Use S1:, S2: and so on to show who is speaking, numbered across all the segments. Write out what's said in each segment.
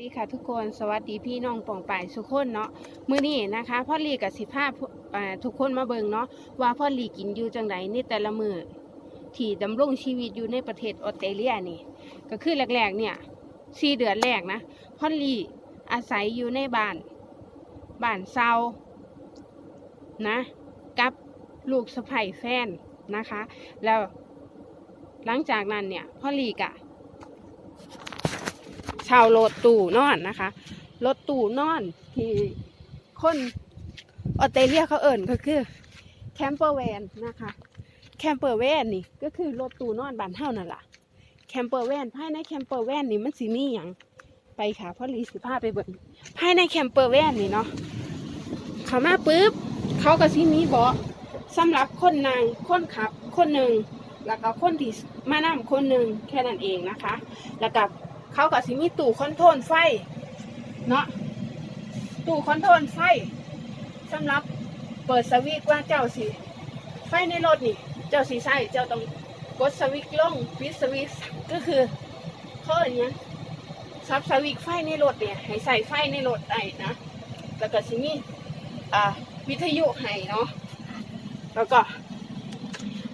S1: ดีค่ะทุกคนสวัสดีพี่น้องป่องป่ายทุกคนเนาะมื้อนี้นะคะพ่อลีกับสิภาพทุกคนมาเบิงเนาะว่าพ่อลีกินอยู่จังไดในแต่ละมือที่ดำรงชีวิตอยู่ในประเทศออสเตรเลียนี่ ก็คือแรกๆเนี่ยสี่เดือนแรกนะพ่อลีอาศัยอยู่ในบ้านบ้านเซานะ กับลูกสะใภ้แฟนนะคะ แล้วหลังจากนั้นเนี่ยพ่อลีกะ เช่ารถตู้นอนนะคะ รถตู้นอนที่คนออสเตรเลียเขาเอิ่นก็คือแคมเปอร์แวนนะคะแคมเปอร์แวนนี่ก็คือรถตู้นอนบ้านเฮานั่นแหละแคมเปอร์แวนภายในแคมเปอร์แวนนี่มันสิมีหยังไปค่ะพ่อลีสิพาไปเบิ่งภายในแคมเปอร์แวนนี่เนาะเขามาปุ๊บเขาก็สิมีเบาะสำหรับคนนั่งคนขับ คนหนึ่งแล้วก็คนที่มานั่งคนหนึ่งแค่นั้นเองนะคะ แล้วก็ เขาก็สิมีตู้คอนโทรลไฟ เนาะตู้คอนโทรลไฟสำหรับเปิดสวิตช์ว่าเจ้าสิไฟในรถนี่ เจ้าสีใส่เจ้าต้องกดสวิตช์ลงปิดสวิตช์ก็คือเขาอย่างเงี้ยซับสวิตช์ไฟในรถเนี่ยให้ใส่ไฟในรถได้นะแล้วก็สิมีอ่าวิทยุให้เนาะแล้วก็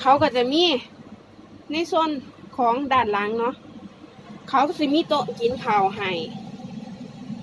S1: เขาก็จะมีในโซนของด้านหลังเนาะ เขาก็สิมีโต๊ะกินข้าวให้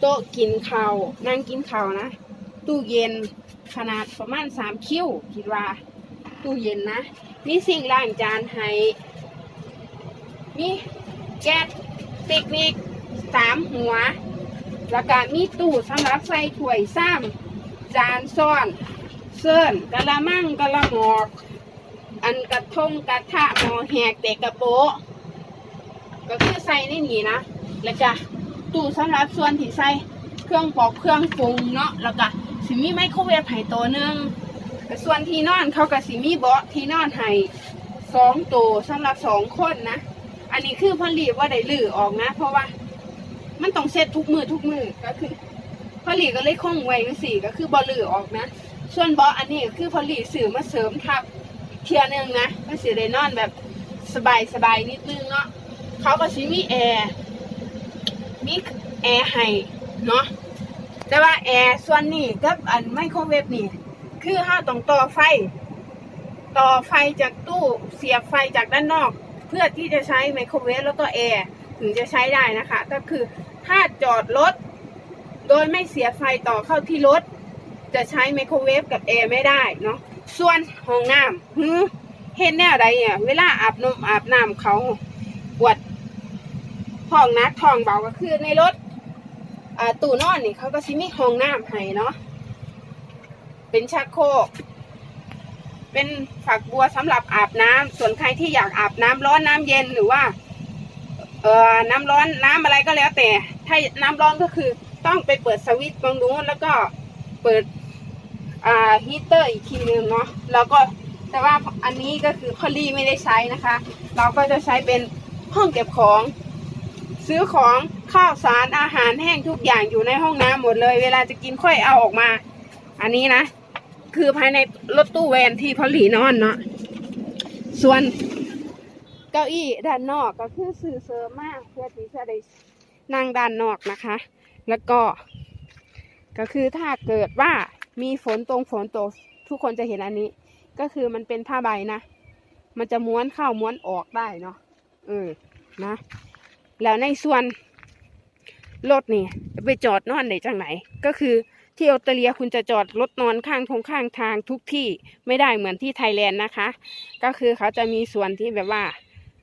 S1: โต๊ะกินข้าวนั่งกินข้าวนะตู้เย็นขนาดประมาณสามคิ้วคิดว่าตู้เย็นนะมีสิ่งล้างจานให้มีแก๊สปิกนิกสามหัว แล้วก็มีตู้สำหรับใส่ถ้วยซ้ำจานซ้อนเสื่อนกะละมังกะละหมอก อันกระทงกระทะหมอแหกเตะกระโปะ ก็คือใส่ในนี้นะ แล้วก็ตู้สำหรับส่วนที่ใส่เครื่องปอกเครื่องปรุงเนาะ แล้วก็สิมีไมโครเวฟให้ตัวหนึงแต่ส่วนที่นอนเขาก็สิมีเบาะที่นอนให้สองตัวสำหรับสองคนนะ อันนี้คือพอลีว่าได้ลือออกนะ เพราะว่า มันต้องเช็ดทุกมือทุกมือก็คือพอลีก็เลยคงไว้สี่ก็คือบอลือออกนะ ส่วนเบาะอันนี้ก็คือพอลีสื่อมาเสริมทับเทียนึงนะก็สิได้นอนแบบสบายสบายๆนิดนึงเนาะ เขาก็สิมีแอร์มีแอร์ให้เนาะแต่ว่าแอร์ส่วนนี้กับอันไมโครเวฟนี่คือเราต้องต่อไฟ ต่อไฟจากตู้เสียบไฟจากด้านนอก เพื่อที่จะใช้ไมโครเวฟแล้วก็แอร์ถึงจะใช้ได้นะคะ ก็คือถ้าจอดรถโดยไม่เสียไฟต่อเข้าที่รถ จะใช้ไมโครเวฟกับแอร์ไม่ได้เนาะส่วนห้องน้ำเห็นแนวใดอะเวลาอาบนมอาบน้ำเขา ปวดท้องนักท้องเบาก็คือในรถตู้นอนนี่เขาก็สิมีห้องน้ำให้เนาะเป็นชักโครกเป็นฝักบัวสำหรับอาบน้ำส่วนใครที่อยากอาบน้ำร้อนน้ำเย็นหรือว่าเอ่อน้ำร้อนน้ำอะไรก็แล้วแต่ ถ้าน้ำร้อนก็คือต้องไปเปิดสวิตช์ตรงนู้นแล้วก็เปิดอ่าฮีเตอร์อีกทีนึงเนาะแล้วก็แต่ว่าอันนี้ก็คือพอลี่ไม่ได้ใช้นะคะ เราก็จะใช้เป็น ห้องเก็บของ ซื้อของข้าวสารอาหารแห้งทุกอย่างอยู่ในห้องน้ำหมดเลย เวลาจะกินค่อยเอาออกมา อันนี้นะ คือภายในรถตู้แวนที่พอลี่นอนเนาะส่วนเก้าอี้ด้านนอกก็คือสื่อเสริมมากเพื่อที่จะได้นั่งด้านนอกนะคะ แล้วก็ ก็คือถ้าเกิดว่ามีฝนตรงฝนตกทุกคนจะเห็นอันนี้ ก็คือมันเป็นผ้าใบนะ มันจะม้วนเข้าม้วนออกได้เนาะ เออนะ แล้วในส่วนรถนี่ไปจอดนอนได้จังไหน ก็คือที่ออสเตรเลียคุณจะจอดรถนอนข้างทงข้างทางทุกที่ไม่ได้เหมือนที่ไทยแลนด์นะคะ ก็คือเขาจะมีส่วนที่แบบว่า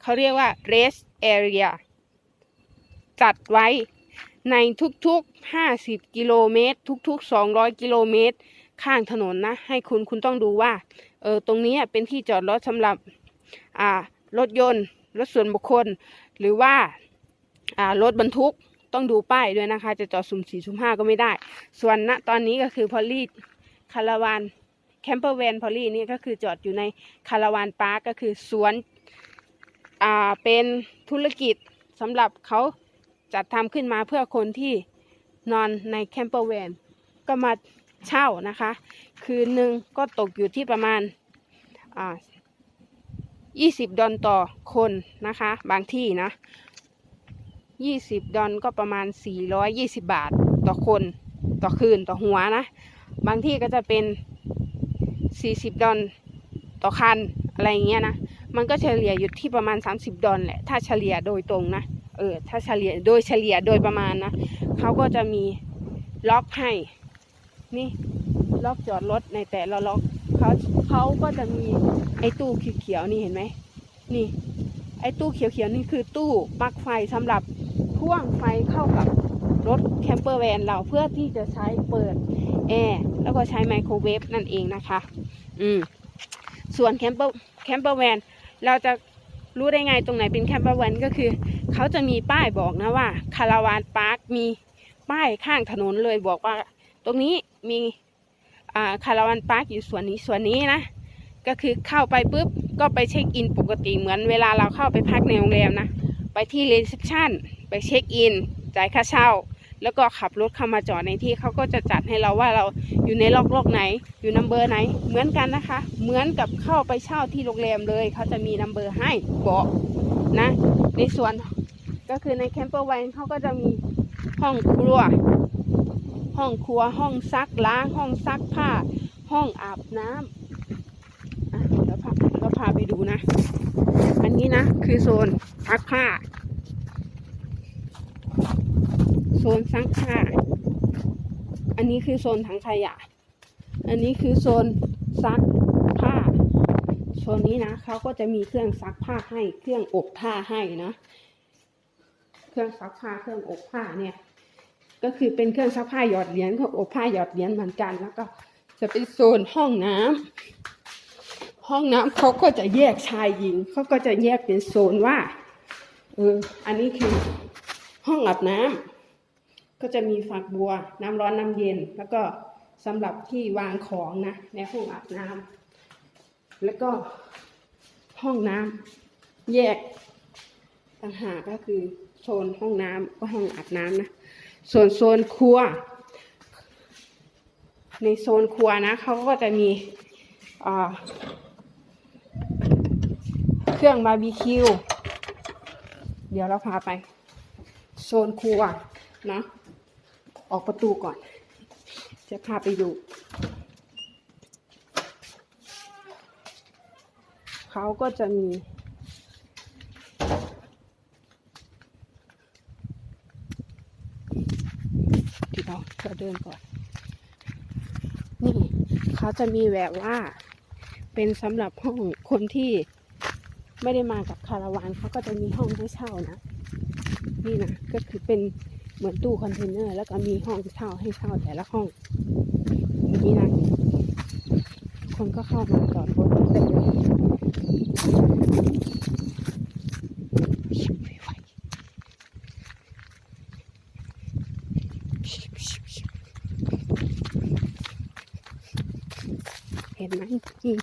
S1: เขาเรียกว่า rest area จัดไว้ในทุกๆ 50 กิโลเมตร ทุก ๆ 200 กิโลเมตร ข้างถนนนะ ให้คุณคุณต้องดูว่า เออ ตรงนี้เป็นที่จอดรถสำหรับ อ่า รถยนต์ รถส่วนบุคคล หรือว่ารถบรรทุกต้องดูป้ายด้วยนะคะ จะจอดสุ่มสี่สุ่มห้าก็ไม่ได้ ส่วนณตอนนี้ก็คือพอลี่คาราวานแคมเปอร์แวนพอลี่นี่ก็คือจอดอยู่ในคาราวานพาร์คก็คือสวนอ่าเป็นธุรกิจสำหรับเขาจัดทำขึ้นมาเพื่อคนที่นอนในแคมเปอร์แวนก็มาเช่านะคะ คืนหนึ่งก็ตกอยู่ที่ประมาณอ่า 20 ดอลต่อคนนะคะ บางที่นะยี่สิบดอลก็ประมาณสี่ร้อยยี่สิบบาทต่อคนต่อคืนต่อหัวนะ บางที่ก็จะเป็นสี่สิบดอลต่อคันอะไรอย่างเงี้ยนะ มันก็เฉลี่ยอยู่ที่ประมาณ 30 ดอลแหละ ถ้าเฉลี่ยโดยตรงนะ เออ ถ้าเฉลี่ยโดยเฉลี่ยโดยประมาณนะ เขาก็จะมีล็อกให้ นี่ล็อกจอดรถในแต่ละล็อก เขาเขาก็จะมีไอ้ตู้เขียวๆนี่เห็นไหมนี่ ไอ้ตู้เขียวๆนี่คือตู้ปลั๊กไฟสำหรับพ่วงไฟเข้ากับรถแคมเปอร์แวนเราเพื่อที่จะใช้เปิดแอร์แล้วก็ใช้ไมโครเวฟนั่นเองนะคะ อืมส่วนแคมเปอร์แคมเปอร์แวนเราจะรู้ได้ไงตรงไหนเป็นแคมเปอร์แวนก็คือ เขาจะมีป้ายบอกนะว่าคาราวานพาร์คมีป้ายข้างถนนเลยบอกว่า ตรงนี้มี คาราวานพาร์คอยู่ส่วนนี้ส่วนนี้นะ ก็คือเข้าไปปุ๊บก็ไปเช็คอินปกติเหมือนเวลาเราเข้าไปพักในโรงแรมนะ ไปที่รีเซพชันไปเช็คอินจ่ายค่าเช่า แล้วก็ขับรถเข้ามาจอดในที่เขาก็จะจัดให้เราว่าเราอยู่ในล็อกล็อกไหน อยู่นัมเบอร์ไหน เหมือนกันนะคะ เหมือนกับเข้าไปเช่าที่โรงแรมเลย เขาจะมีนัมเบอร์ให้บอกนะ ในส่วนก็คือในแคมเปอร์ไวนเขาก็จะมีห้องครัว ห้องครัวห้องซักล้างห้องซักผ้า ห้องอาบน้ำอะเดี๋ยวพาเราพาไปดูนะ อันนี้นะ คือโซนซักผ้า โซนซักผ้า อันนี้คือโซนถังขยะ อันนี้คือโซนซักผ้าโซนนี้นะเขาก็จะมีเครื่องซักผ้าให้เครื่องอบผ้าให้นะ เครื่องซักผ้าเครื่องอบผ้าเนี่ย ก็คือเป็นเครื่องซักผ้าหยอดเหรียญเครื่องอบผ้าหยอดเหรียญเหมือนกันแล้วก็จะเป็นโซนห้องน้ำห้องน้ำเขาก็จะแยกชายหญิงเขาก็จะแยกเป็นโซนว่าเอออันนี้คือห้องอาบน้ำก็จะมีฝักบัว น้ำร้อนน้ำเย็น แล้วก็สำหรับที่วางของนะในห้องอาบน้ำแล้วก็ห้องน้ำแยกต่างหากก็คือโซนห้องน้ำก็ห้องอาบน้ำนะ ส่วนโซนครัว ในโซนครัวนะเขาก็จะมีเครื่องบาร์บีคิว เดี๋ยวเราพาไป โซนครัวนะออกประตูก่อน จะพาไปดู เขาก็จะมี เดี๋ยวเราเดินก่อน นี่เขาจะมีแบบว่าเป็นสำหรับห้องคนที่ไม่ได้มากับคาราวานเขาก็จะมีห้องให้เช่านะนี่นะก็คือเป็นเหมือนตู้คอนเทนเนอร์ แล้วก็มีห้องเช่าให้เช่าแต่ละห้องนี้นะคนก็เข้ามาจอดรถได้เลย ไหนี่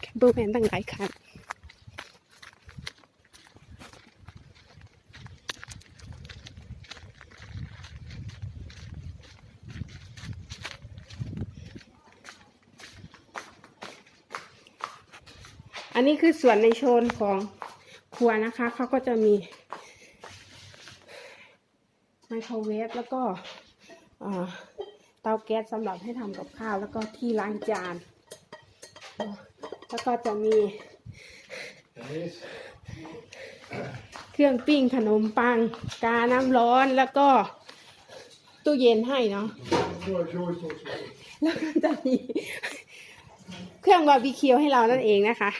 S1: แคมเปอร์แมนตั้งหลายคันอันนี้คือส่วนในโซนของครัวนะคะ เขาก็จะมีไมโครเวฟแล้วก็เตาแก๊สสำหรับให้ทำกับข้าวแล้วก็ที่ล้างจาน แล้วก็จะมีเครื่องปิ้งขนมปัง กาน้ำร้อนแล้วก็ตู้เย็นให้เนาะแล้วก็จะมีเครื่องบาร์บีคิวให้เรานั่นเองนะคะ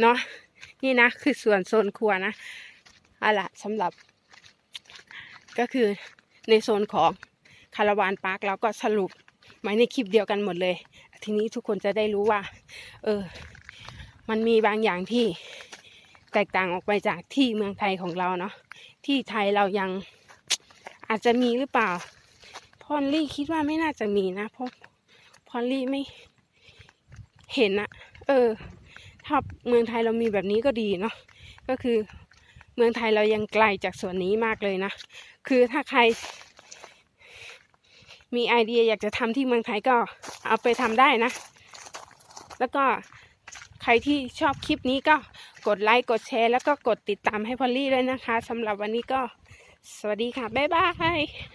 S1: เนาะนี่นะ คือส่วนโซนครัวนะอาล่ะสำหรับ ก็คือในโซนของ คาราวานพาร์คเราก็สรุปไว้ในคลิปเดียวกันหมดเลย ทีนี้ทุกคนจะได้รู้ว่า เออ มันมีบางอย่างที่แตกต่างออกไปจากที่เมืองไทยของเราเนาะที่ไทยเรายังอาจจะมีหรือเปล่า พอลลี่คิดว่าไม่น่าจะมีนะเพราะพอลลี่ไม่เห็นอะเออ ถ้าเมืองไทยเรามีแบบนี้ก็ดีเนาะก็คือเมืองไทยเรายังไกลจากส่วนนี้มากเลยนะ คือถ้าใคร มีไอเดียอยากจะทำที่เมืองไทยก็เอาไปทำได้นะ แล้วก็ใครที่ชอบคลิปนี้ก็กดไลค์กดแชร์ แล้วก็กดติดตามให้พอลลี่ด้วยนะคะสำหรับวันนี้ก็สวัสดีค่ะ บ๊ายบาย